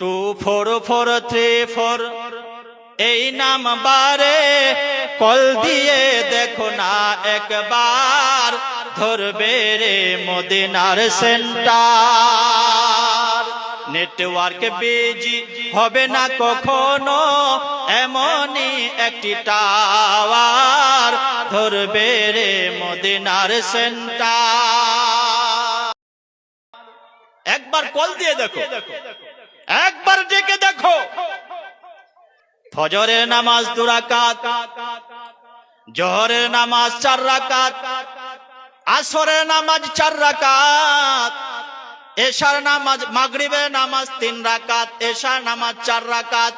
Two four four three four. এই নাম বারে কল দিয়ে দেখো না একবার। ধরবে রে মদিনার সেন্টার। নেটওয়ার্ক বিজি হবে না কখনো, এমনই একটি টাওয়ার। ধরবে রে মদিনার সেন্টার। একবার কল দিয়ে দেখো। একবার ডেকে দেখো। ফজরের নামাজ দু জহরের নামাজ চার রাকাত, আসরের নামাজ চার রাকাত, এশার নামাজ, মাগরিবের নামাজ তিন রাকাত, এশার নামাজ চার রাকাত।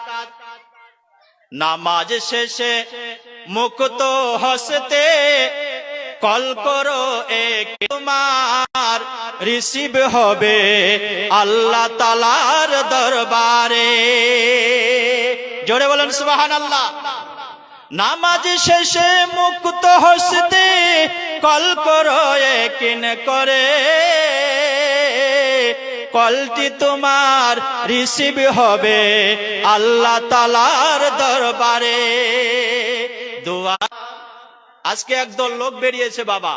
নামাজ শেষে মুক্ত হসতে কল করো এক তোমার? রিসিভ হবে আল্লাহ তালার দরবারে। জোরে বলেন সুবাহান আল্লাহ নামাজ শেষে মুক্ত হসতে কল করো একিন করে। কলটি তোমার রিসিভ হবে আল্লাহ তালার দরবারে। দোয়া আজকে একদল লোক বেরিয়েছে বাবা।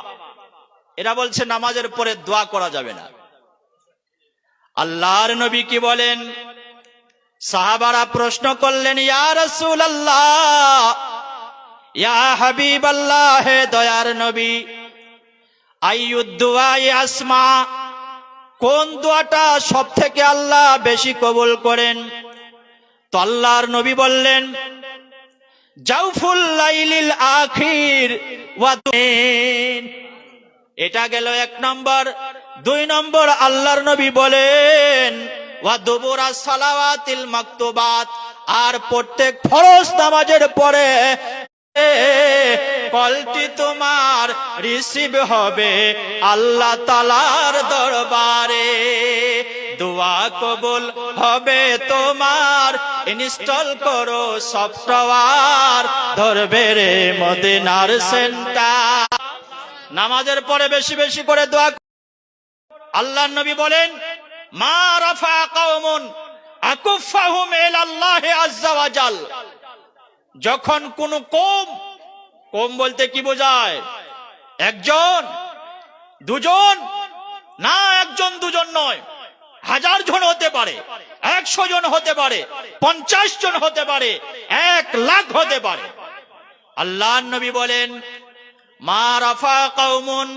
এরা বলছে, নামাজের পরে দোয়া করা যাবে না। আল্লাহর নবী কি বলেন? সাহাবারা প্রশ্ন করলেন, ইয়া হাবিব আল্লাহ হে দয়ার নবী আসমা, কোন দোয়াটা সব থেকে আল্লাহ বেশি কবুল করেন? তো আল্লাহর নবী বললেন জাউফুল লাইলিল এটা গেল এক নম্বর। দুই নম্বর আল্লাহর নবী বলেন সালাওয়াতিল আর প্রত্যেক ফরজ নামাজের পরে কলটি তোমার রিসিভ হবে আল্লাহ তালার দরবারে। দোয়া কবুল হবে তোমার। ইনস্টল করো সফটওয়্যার, ধরবে রে মদিনার সেন্টার। নামাজের পরে বেশি বেশি করে দোয়া আল্লাহ নবী বলেন, মা রাফা কওমুন আকুফাহুম ইলাল্লাহি আজ্জা ওয়া জাল। যখন কোন কম কম বলতে কি বোঝায়? একজন, দুজন? না, একজন দুজন নয়। হাজার জন হতে পারে, একশো জন হতে পারে, পঞ্চাশ জন হতে পারে, এক লাখ হতে পারে। আল্লাহ নবী বলেন, মা রাফা কৌমুন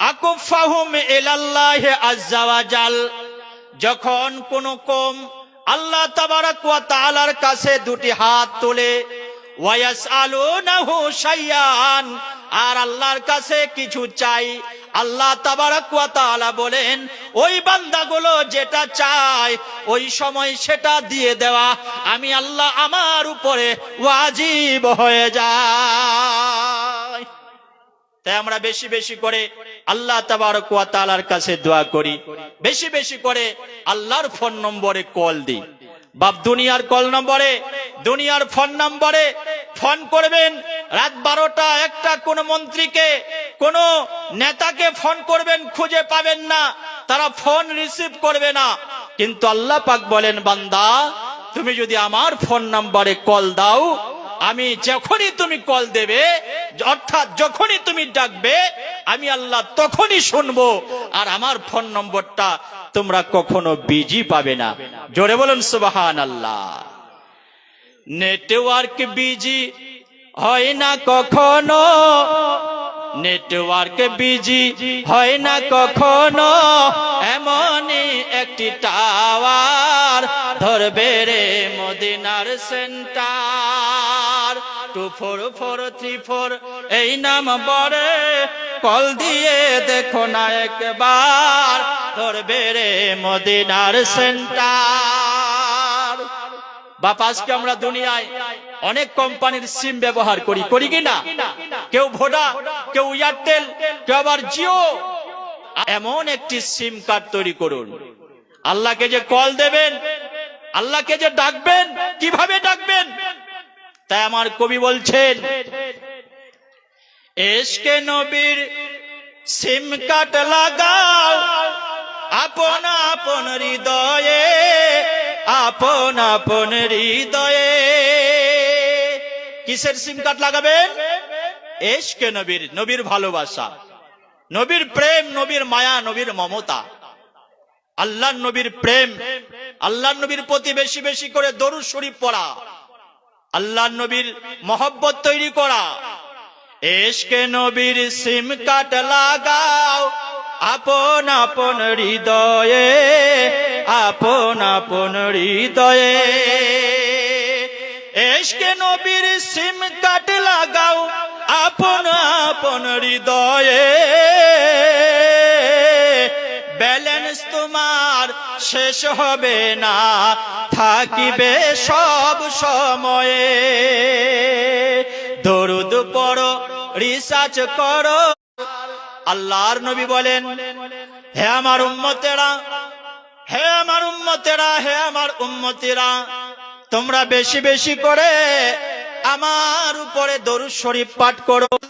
আকুফাহুম ইলাল্লাহ আজ্জা ওয়া যখন কোন কম আল্লাহ তাবারাক ওয়া কাছে দুটি হাত তোলে ওয়ায়াসআলুনাহু শাইয়ান আর আল্লাহর কাছে কিছু চাই আল্লাহ বলেন, ওই বান্দাগুলো যেটা চায়, ওই সময় সেটা দিয়ে দেওয়া। আমি আল্লাহ আমার উপরে ওয়াজিব হয়ে যায়। তাই আমরা বেশি বেশি করে আল্লাহ তাবারক ওয়া তাআলার কাছে দোয়া করি। বেশি বেশি করে আল্লাহর ফোন নম্বরে কল দিই। বাপ, দুনিয়ার কল নম্বরে, দুনিয়ার ফোন নম্বরে ফোন করবেন, রাত বারোটা, একটা কোন মন্ত্রীকে, কোন নেতাকে ফোন করবেন, খুঁজে পাবেন না, তারা ফোন রিসিভ করবে না। কিন্তু আল্লাহ পাক বলেন, বান্দা, তুমি যদি আমার ফোন নম্বরে কল দাও, আমি যখনই তুমি কল দেবে, অর্থাৎ যখনই তুমি ডাকবে, আমি আল্লাহ তখনই শুনব। আর আমার ফোন নম্বরটা তোমরা কখনো বিজি পাবে না। জোরে বলুন সুবাহান আল্লাহ নেটওয়ার্ক বিজি হয় না কখনো? নেটওয়ার্ক বিজি হয় না কখনো? এমনই একটি টাওয়ার ধরবে রে মদিনার centre two four four three four এই নাম বরে কল দিয়ে দেখো না একবার। ধরবে রে মদিনার সেন্টার বাপ, আজকে আমরা দুনিয়ায় অনেক কোম্পানির সিম ব্যবহার করি। করি কি না? কেউ ভোডা, কেউ এয়ারটেল, কেউ আবার জিও। এমন একটি সিম কার্ড তৈরি করুন। আল্লাহকে যে কল দেবেন, আল্লাহকে যে ডাকবেন, কীভাবে ডাকবেন? তাই আমার কবি বলছেন, এসকে নবীর সিম কার্ড লাগাও, আপন আপন হৃদয়ে আপন আপন হৃদয়ে। কিসের সিম কার্ড লাগাবেন? এশকে নবীর নবীর ভালোবাসা। নবীর প্রেম, নবীর মায়া, নবীর মমতা। আল্লাহ নবীর প্রেম আল্লাহ নবীর প্রতি বেশি বেশি করে দরুদ শরীফ পড়া। আল্লাহ নবীর মহব্বত তৈরি করা। এশকে নবীর সিম কাট লাগাও, আপন আপন হৃদয়ে। আপন আপন হৃদয়ে। এশকে নবীর সিম কাট লাগাও, আপন আপন হৃদয়ে। ব্যালেন্স তোমার শেষ হবে না, থাকিবে সব সময়ে। দরুদ পড়ো, রিসার্চ করো। আল্লাহর নবী বলেন, হে আমার উম্মতেরা হে আমার উম্মতেরা, হে আমার উম্মতেরা, তোমরা বেশি বেশি করে আমার উপরে দরুদ শরীফ পাঠ করো।